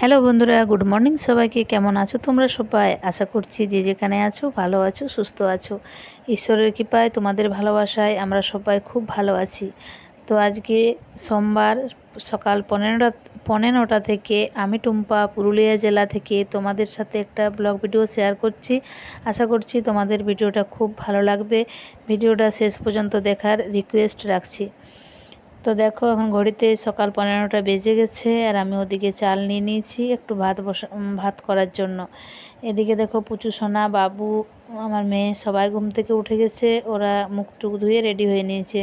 Hello বন্ধুরা, good morning সবাইকে। কেমন আছো তোমরা সবাই? আশা করছি যে যেখানে আছো, ভালো আছো, সুস্থ আছো। ঈশ্বরের কৃপায় তোমাদের ভালোবাসায় আমরা সবাই খুব ভালো আছি। তো আজকে সোমবার সকাল পনেরোটা পনেরোটা থেকে আমি টুম্পা পুরুলিয়া জেলা থেকে তোমাদের সাথে একটা ব্লগ ভিডিও শেয়ার করছি। আশা করছি তোমাদের ভিডিওটা খুব ভালো লাগবে। ভিডিওটা শেষ পর্যন্ত দেখার রিকোয়েস্ট রাখছি। তো দেখো, এখন ঘড়িতে সকাল পনেরোটা বেজে গেছে আর আমি ওদিকে চাল নিয়ে নিয়েছি একটু ভাত বসা ভাত করার জন্য। এদিকে দেখো পুচু সোনা, বাবু, আমার মেয়ে সবাই ঘুম থেকে উঠে গেছে, ওরা মুখ টুক ধুয়ে রেডি হয়ে নিয়েছে।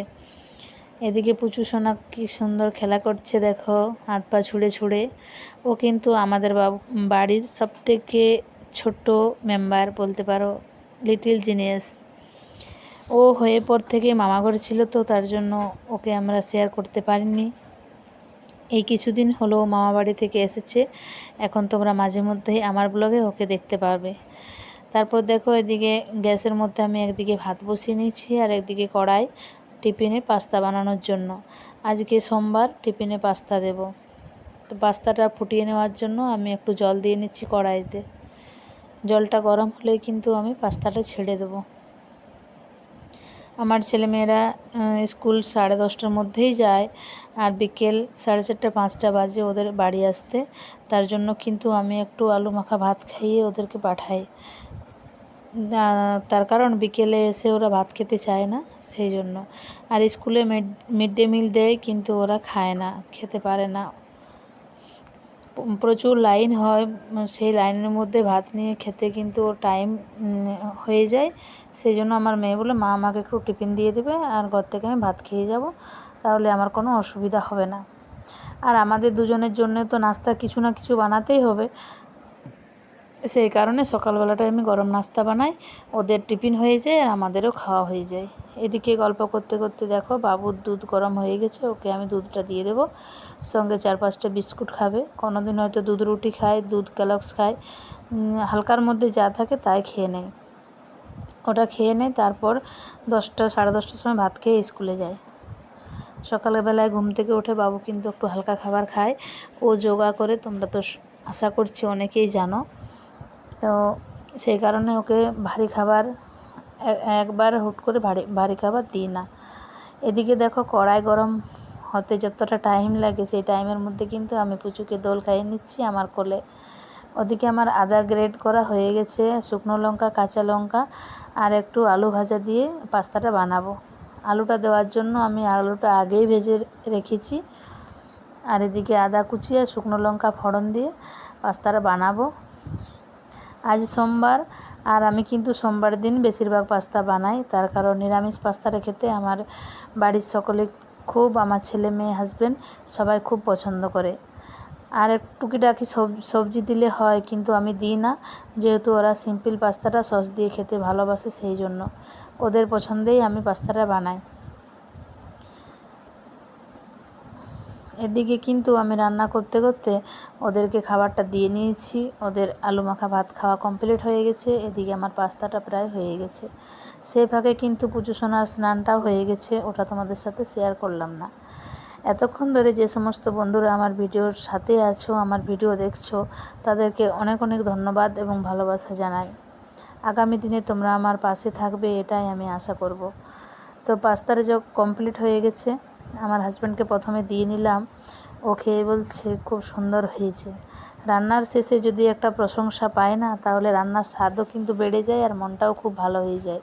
এদিকে পুচু সোনা কি সুন্দর খেলা করছে দেখো, হাত পা ছুঁড়ে ছুঁড়ে। ও কিন্তু আমাদের বাড়ির সবথেকে ছোট্ট মেম্বার বলতে পারো লিটিল জিনিয়াস ও হয়ে পর থেকে মামা ঘরে ছিল তো, তার জন্য ওকে আমরা শেয়ার করতে পারিনি। এই কিছুদিন হলো মামা বাড়ি থেকে এসেছে। এখন তোমরা মাঝে মধ্যেই আমার ব্লগে ওকে দেখতে পারবে। তারপর দেখো এদিকে গ্যাসের মধ্যে আমি একদিকে ভাত বসিয়ে নিয়েছি আর একদিকে কড়াই, টিফিনে পাস্তা বানানোর জন্য। আজকে সোমবার টিফিনে পাস্তা দেব। তো পাস্তাটা ফুটিয়ে নেওয়ার জন্য আমি একটু জল দিয়ে নিচ্ছি কড়াইতে। জলটা গরম হলে কিন্তু আমি পাস্তাটা ছেড়ে দেবো। আমার ছেলেমেয়েরা স্কুল সাড়ে দশটার মধ্যেই যায় আর বিকেল সাড়ে চারটে, পাঁচটা বাজে ওদের বাড়ি আসতে। তার জন্য কিন্তু আমি একটু আলু মাখা ভাত খাইয়ে ওদেরকে পাঠাই। তার কারণ বিকেলে এসে ওরা ভাত খেতে চায় না, সেই জন্য। আর স্কুলে মিড ডে মিল দেয় কিন্তু ওরা খায় না, খেতে পারে না। প্রচুর লাইন হয় সেই লাইনের মধ্যে ভাত নিয়ে খেতে কিন্তু টাইম হয়ে যায়। সেই জন্য আমার মেয়ে বলে মা আমাকে একটু টিফিন দিয়ে দেবে আর ঘর থেকে আমি ভাত খেয়ে যাব, তাহলে আমার কোনো অসুবিধা হবে না। আর আমাদের দুজনের জন্য তো নাস্তা কিছু না কিছু বানাতেই হবে। সেই কারণে সকালবেলাটায় আমি গরম নাস্তা বানাই, ওদের টিফিন হয়ে যায় আর আমাদেরও খাওয়া হয়ে যায়। এদিকে গল্প করতে করতে দেখো বাবুর দুধ গরম হয়ে গেছে, ওকে আমি দুধটা দিয়ে দেবো। সঙ্গে চার পাঁচটা বিস্কুট খাবে। কোনো দিন হয়তো দুধ রুটি খায়, দুধ ক্যালক্স খায়। হালকার মধ্যে যা থাকে তাই খেয়ে নেয়। ওটা খেয়ে নেয়, তারপর দশটা, সাড়ে দশটার সময় ভাত খেয়ে স্কুলে যায়। সকালবেলায় ঘুম থেকে উঠে বাবু কিন্তু একটু হালকা খাবার খায়। ও যোগা করে, তোমরা তো আশা করছি অনেকেই জানো। তো সেই কারণে ওকে ভারী খাবার একবার হুট করে ভারী ভারী খাবার দিই না। এদিকে দেখো কড়াই গরম হতে যতটা টাইম লাগে, সেই টাইমের মধ্যে কিন্তু আমি পুচুকে দোল খাইয়ে নিচ্ছি আমার কোলে। ওদিকে আমার আদা গ্রেড করা হয়ে গেছে, শুকনো লঙ্কা, কাঁচা লঙ্কা, আর একটু আলু ভাজা দিয়ে পাস্তাটা বানাবো। আলুটা দেওয়ার জন্য আমি আলুটা আগেই ভেজে রেখেছি। আর এদিকে আদা কুচি আর শুকনো লঙ্কা ফোড়ন দিয়ে পাস্তাটা বানাবো। আজ সোমবার, আর আমি কিন্তু সোমবার দিন বেশিরভাগ পাস্তা বানাই। তার কারণ নিরামিষ পাস্তাটা খেতে আমার বাড়ির সকলে খুব, আমার ছেলে মেয়ে হাজব্যান্ড সবাই খুব পছন্দ করে। আর টুকিটাকি সবজি দিলে হয়, কিন্তু আমি দিই না। যেহেতু ওরা সিম্পল পাস্তাটা সস দিয়ে খেতে ভালোবাসে, সেই জন্য। ওদের পছন্দেই আমি পাস্তাটা বানাই। এদিকে কিন্তু আমি রান্না করতে করতে ওদেরকে খাবারটা দিয়ে নিয়েছি। ওদের আলু মাখা ভাত খাওয়া কমপ্লিট হয়ে গেছে। এদিকে আমার পাস্তাটা প্রায় হয়ে গেছে। সেই ফাঁকে কিন্তু পুজো সোনার স্নানটাও হয়ে গেছে। ওটা তোমাদের সাথে শেয়ার করলাম না। এতক্ষণ ধরে যে সমস্ত বন্ধুরা আমার ভিডিওর সাথে আছো, আমার ভিডিও দেখছ, তাদেরকে অনেক অনেক ধন্যবাদ এবং ভালোবাসা জানাই। আগামী দিনে তোমরা আমার পাশে থাকবে, এটাই আমি আশা করব। তো পাস্তাটা যখন কমপ্লিট হয়ে গেছে আমার হাজব্যান্ডকে প্রথমে দিয়ে নিলাম। ও খেয়ে বলছে, খুব সুন্দর হয়েছে। রান্নার শেষে যদি একটা প্রশংসা পায় না, তাহলে রান্নার স্বাদও কিন্তু বেড়ে যায় আর মনটাও খুব ভালো হয়ে যায়।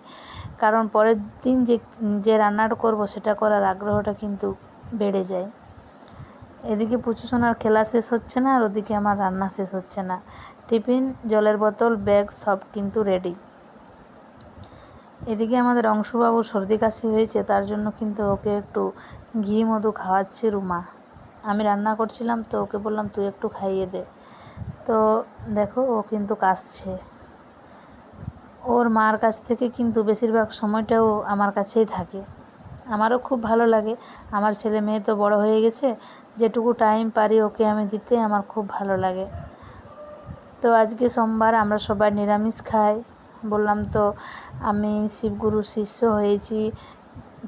কারণ পরের দিন যে যে রান্নাটা করব, সেটা করার আগ্রহটা কিন্তু বেড়ে যায়। এদিকে পুচু সোনার খেলা শেষ হচ্ছে না, আর ওদিকে আমার রান্না শেষ হচ্ছে না। টিফিন, জলের বোতল, ব্যাগ সব কিন্তু রেডি এদিকে আমাদের অংশুবাবু সর্দি কাশি হয়েছে, তার জন্য কিন্তু ওকে একটু ঘি, মধু খাওয়াচ্ছে রুমা। আমি রান্না করছিলাম তো ওকে বললাম, তুই একটু খাইয়ে দে। তো দেখো, ও কিন্তু কাশছে। ওর মার কাছ থেকে কিন্তু বেশিরভাগ সময়টাও আমার কাছেই থাকে। আমারও খুব ভালো লাগে। আমার ছেলে মেয়ে তো বড় হয়ে গেছে। যেটুকু টাইম পারি ওকে আমি দিতে আমার খুব ভালো লাগে। তো আজকে সোমবার আমরা সবাই নিরামিষ খাই। বললাম তো, আমি শিবগুরু শিষ্য হয়েছি।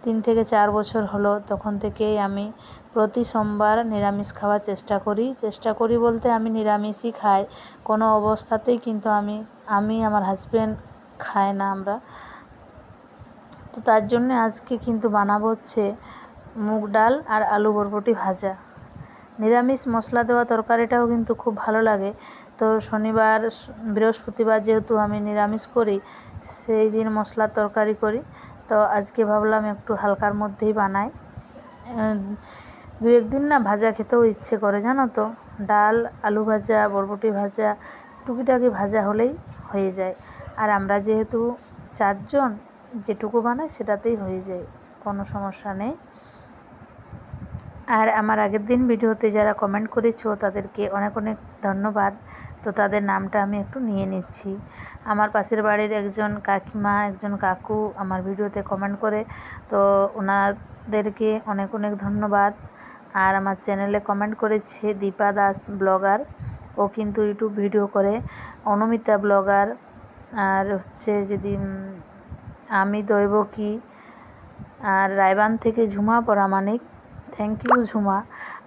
তিন থেকে চার বছর হলো। তখন থেকেই আমি প্রতি সোমবার নিরামিষ খাওয়ার চেষ্টা করি। চেষ্টা করি বলতে আমি নিরামিষই খাই। কোনো অবস্থাতেই কিন্তু আমি আমি আমার হাজব্যান্ড খাই না আমরা। তো তার জন্য আজকে কিন্তু বানাবো হচ্ছে মুগ ডাল আর আলু বরবটি ভাজা। নিরামিষ মশলা দেওয়া তরকারিটাও কিন্তু খুব ভালো লাগে। তো শনিবার, বৃহস্পতিবার যেহেতু আমি নিরামিষ করি, সেই দিন মশলার তরকারি করি। তো আজকে ভাবলাম একটু হালকার মধ্যেই বানাই। দু একদিন না ভাজা খেতেও ইচ্ছে করে, জানো তো? ডাল, আলু ভাজা, বরবটি ভাজা, টুকিটাকি ভাজা হলেই হয়ে যায়। আর আমরা যেহেতু চারজন, যেটুকু বানাই সেটাতেই হয়ে যায়, কোনো সমস্যা নেই। আর আমার আগের দিন ভিডিওতে যারা কমেন্ট করেছ, তাদেরকে অনেক অনেক ধন্যবাদ। তো তাদের নামটা আমি একটু নিয়ে নিচ্ছি। আমার পাশের বাড়ির একজন কাকিমা, একজন কাকু আমার ভিডিওতে কমেন্ট করে। তো ওনাদেরকে অনেক অনেক ধন্যবাদ। আর আমার চ্যানেলে কমেন্ট করেছে দীপা দাস ব্লগার। ও কিন্তু ইউটিউব ভিডিও করে। অনুমিতা ব্লগার। আর হচ্ছে যদি আমি দৈব কি আর রায়বান থেকে ঝুমা পরামানিক থ্যাংক ইউ ঝুমা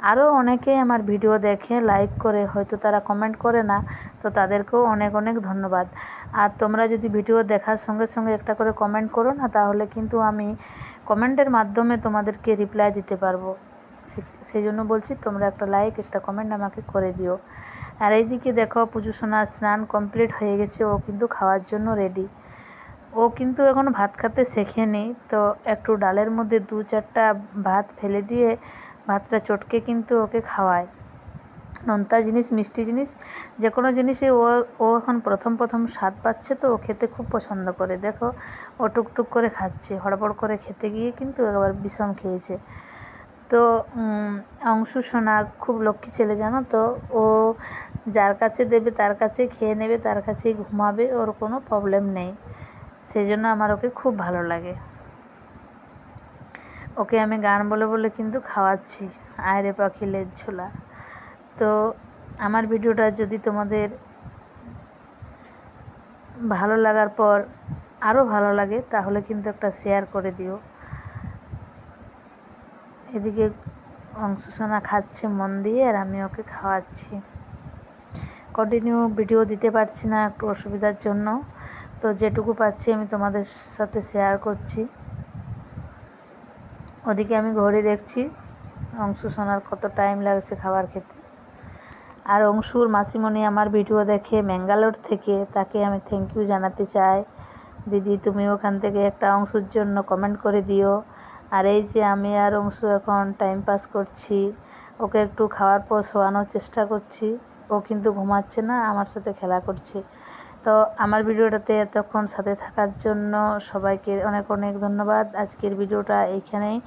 আরও অনেকেই আমার ভিডিও দেখে লাইক করে, হয়তো তারা কমেন্ট করে না, তো তাদেরকেও অনেক অনেক ধন্যবাদ। আর তোমরা যদি ভিডিও দেখার সঙ্গে সঙ্গে একটা করে কমেন্ট করো না, তাহলে কিন্তু আমি কমেন্টের মাধ্যমে তোমাদেরকে রিপ্লাই দিতে পারব। সেই জন্য বলছি, তোমরা একটা লাইক একটা কমেন্ট আমাকে করে দিও। আর এইদিকে দেখো, পুজো সোনার স্নান কমপ্লিট হয়ে গেছে, ও কিন্তু খাওয়ার জন্য রেডি ও কিন্তু এখন ভাত খেতে শেখেনি। তো একটু ডালের মধ্যে দু চারটা ভাত ফেলে দিয়ে ভাতটা চটকে কিন্তু ওকে খাওয়ায়। নোনতা জিনিস, মিষ্টি জিনিস যে কোনো জিনিসে ও ও এখন প্রথম প্রথম স্বাদ পাচ্ছে তো ও খেতে খুব পছন্দ করে। দেখো, ও টুকটুক করে খাচ্ছে, হড়বড় করে খেতে গিয়ে কিন্তু একবার বিষম খেয়েছে। তো অংশু সোনা খুব লক্ষ্মী ছেলে জানো তো, ও যার কাছে দেবে তার কাছে খেয়ে নেবে, তার কাছেই ঘুমাবে, ওর কোনো প্রবলেম নেই। সেই জন্য আমার ওকে খুব ভালো লাগে। ওকে আমি গান বলে বলে কিন্তু খাওয়াচ্ছি, আয়রে পাখিলের ঝোলা। তো আমার ভিডিওটা যদি তোমাদের ভালো লাগার পর আরও ভালো লাগে, তাহলে কিন্তু একটা শেয়ার করে দিও। এদিকে অংশসোনা খাচ্ছে মন দিয়ে আর আমি ওকে খাওয়াচ্ছি। কন্টিনিউ ভিডিও দিতে পারছি না একটু অসুবিধার জন্য। তো যেটুকু পাচ্ছি আমি তোমাদের সাথে শেয়ার করছি। ওদিকে আমি ঘড়ি দেখছি, অংশু সোনার কত টাইম লাগছে খাবার খেতে। আর অংশুর মাসিমণি আমার ভিডিও দেখে ম্যাঙ্গালোর থেকে, তাকে আমি থ্যাংক ইউ জানাতে চাই। দিদি, তুমি ওখান থেকে একটা অংশুর জন্য কমেন্ট করে দিও। আর এই যে আমি আর অংশু এখন টাইম পাস করছি, ওকে একটু খাওয়ার পর শোয়ানোর চেষ্টা করছি। ও কিন্তু ঘুমাচ্ছে না, আমার সাথে খেলা করছে। তো আমার ভিডিওটাতে এতক্ষণ সাথে থাকার জন্য সবাইকে অনেক অনেক ধন্যবাদ। আজকের ভিডিওটা এইখানেই।